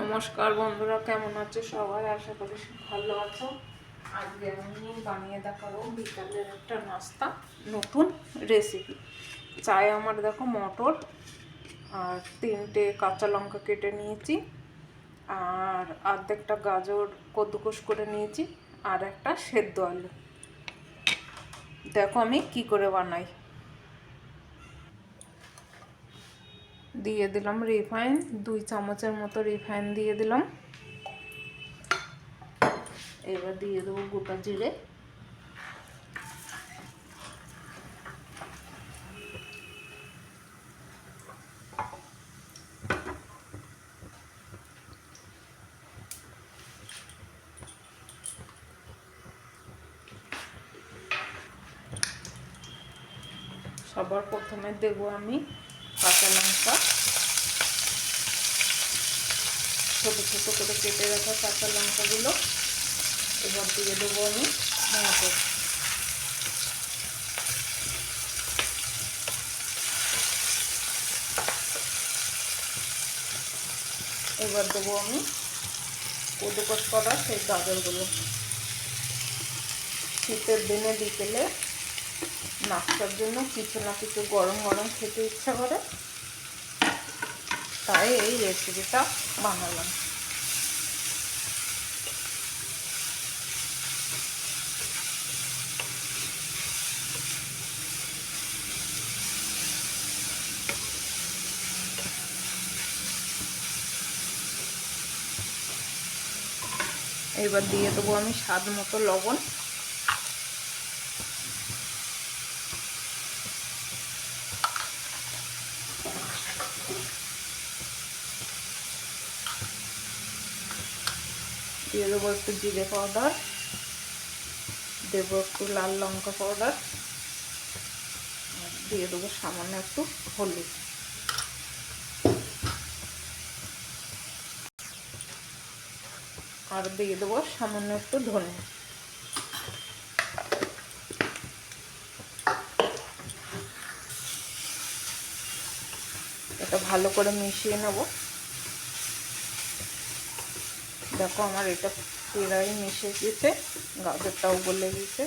নমস্কার বন্ধুরা, কেমন আছো সবাই? আশা করি ভালো আছো। আজকে আমি বানিয়ে দেখাবো বিকালের একটা নাস্তা, নতুন রেসিপি চায়ে আমার দেখো মটর, আর তিনটে কাঁচা লঙ্কা কেটে নিয়েছি, আর অর্ধেকটা গাজর কদ্দুকস করে নিয়েছি, আর একটা সেদ্ধ আলু। দেখো আমি কি করে বানাই। দিয়ে দিলাম রিফাইন, দুই চামচের মতো রিফাইন দিয়ে দিলাম। এবার দিয়ে দেবো গোটা জিরে। সবার প্রথমে দেবো আমি কাঁচা লঙ্কা। ছোটো ছোটো করে কেটে রাখা কাঁচা লঙ্কাগুলো। এবার দিয়ে দেবো আমি মটর এবার দেবো আমি কদুকস করা সেই গাজরগুলো। শীতের দিনে বিকেলে নাস্তার জন্য কিছু না কিছু গরম গরম খেতে ইচ্ছা করে। তাই এই রেসিপিটা বানালাম। এবার দিয়ে দেবো আমি স্বাদ মতো লবণ। দিয়ে দেবো একটু জিরে পাউডার, দেবো একটু লাল লঙ্কা পাউডার, দিয়ে দেবো সামান্য একটু হলুদ। আর দিয়ে দেবো সামান্য একটু ধনে। এটা ভালো করে মিশিয়ে নেব। দেখো আমার এটা পুরাই মিশে গেছে, গাজরটাও গলে গেছে।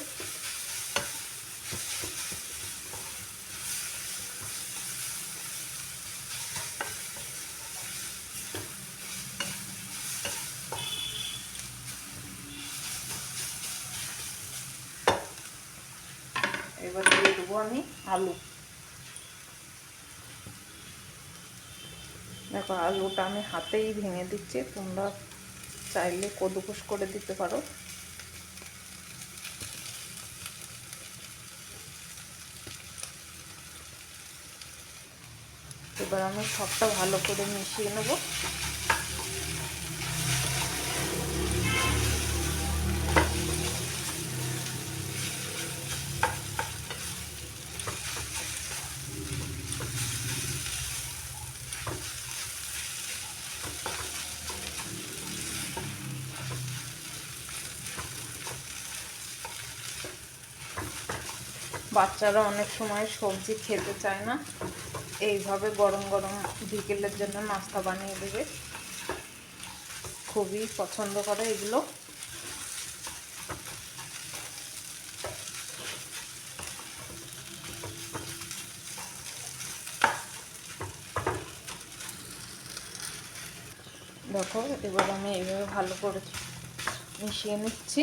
এবার দিয়ে দেবো আমি আলু। দেখো আলুটা আমি হাতেই ভেঙে দিচ্ছি, তোমরা চাইলে কদুকুস করে দিতে পারো। এবার আমি সবটা ভালো করে মিশিয়ে নেব। বাচ্চারা অনেক সময় সবজি খেতে চায় না। এইভাবে গরম গরম বিকেলের জন্য নাস্তা বানিয়ে দেবে। খুবই পছন্দ করে এগুলো। দেখো, এবার আমি এইভাবে ভালো করে মিশিয়ে নিচ্ছি।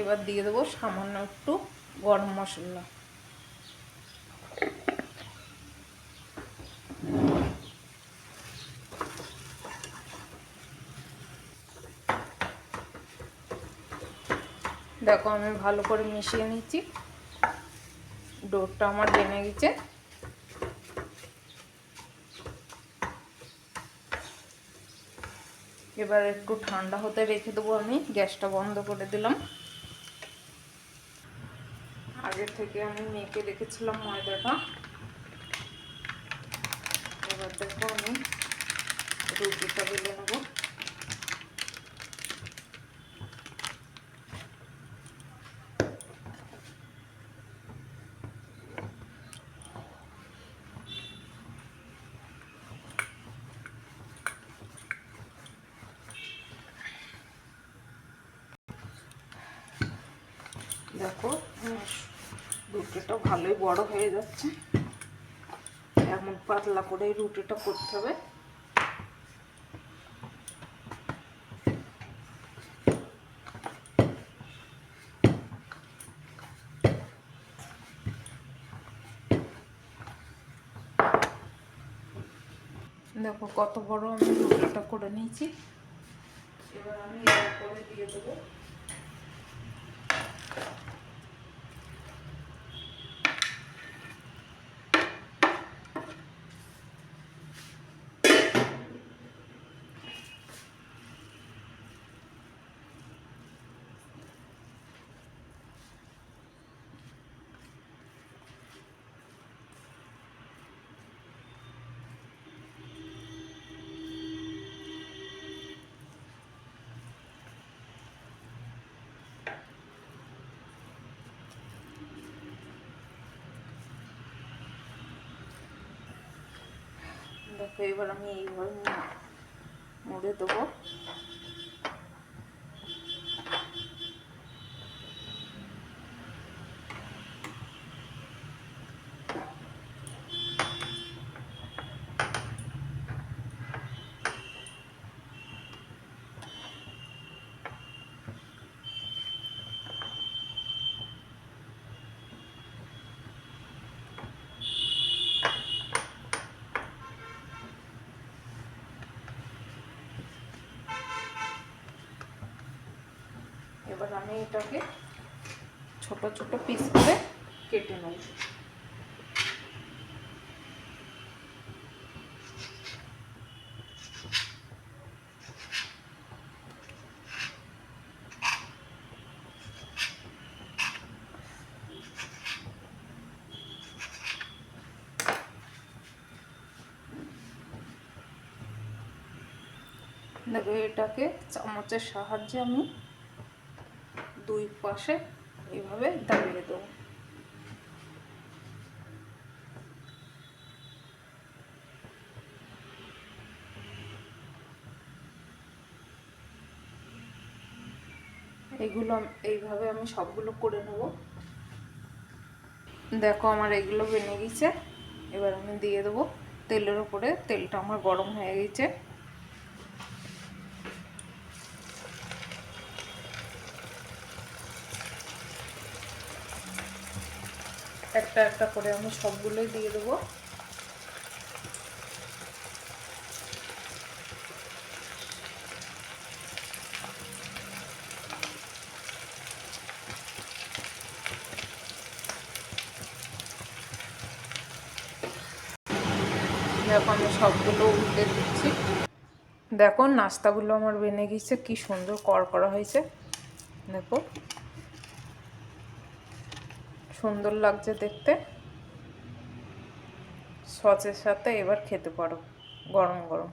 এবার দিয়ে দেবো সামান্য একটু গরম মশলা। দেখো আমি ভালো করে মিশিয়ে নিচ্ছি। ডোরটা আমার জেনে গেছে। এবার একটু ঠান্ডা হতে রেখে দেবো আমি, গ্যাসটা বন্ধ করে দিলাম। আগে থেকে আমি মেখে রেখেছিলাম ময়দাটা। এবার দেখো আমি রুটিটা বেলে নেব। দেখো রুটিটা ভালোই বড় হয়ে যাচ্ছে। এমন পাতলা করে রুটিটা করতে হবে। দেখো কত বড় আমি রুটিটা করে নিয়েছি। এবার আমি করে দিয়ে দেবো। দেখো এবার আমি এইভাবে মুড়ে দেবো। এবার আমি এটাকে ছোট ছোট পিস করে কেটে নেব। এটাকে চামচের সাহায্যে আমি দুই পাশে এইভাবে দাঁড়িয়ে দেবো। এগুলো এইভাবে আমি সবগুলো করে নেব। দেখো আমার এগুলো বেনে গেছে। এবার আমি দিয়ে দেবো তেলের উপরে। তেলটা আমার গরম হয়ে গেছে। একটা একটা করে আমি সবগুলোই দিয়ে দেবো। দেখো আমি সবগুলো দিচ্ছি। দেখো নাস্তাগুলো আমার বেনে গেছে, কি সুন্দর কড়কড়া হয়েছে। দেখো। সুন্দর লাগছে দেখতে। সসের সাথে এবার খেতে পারো গরম গরম।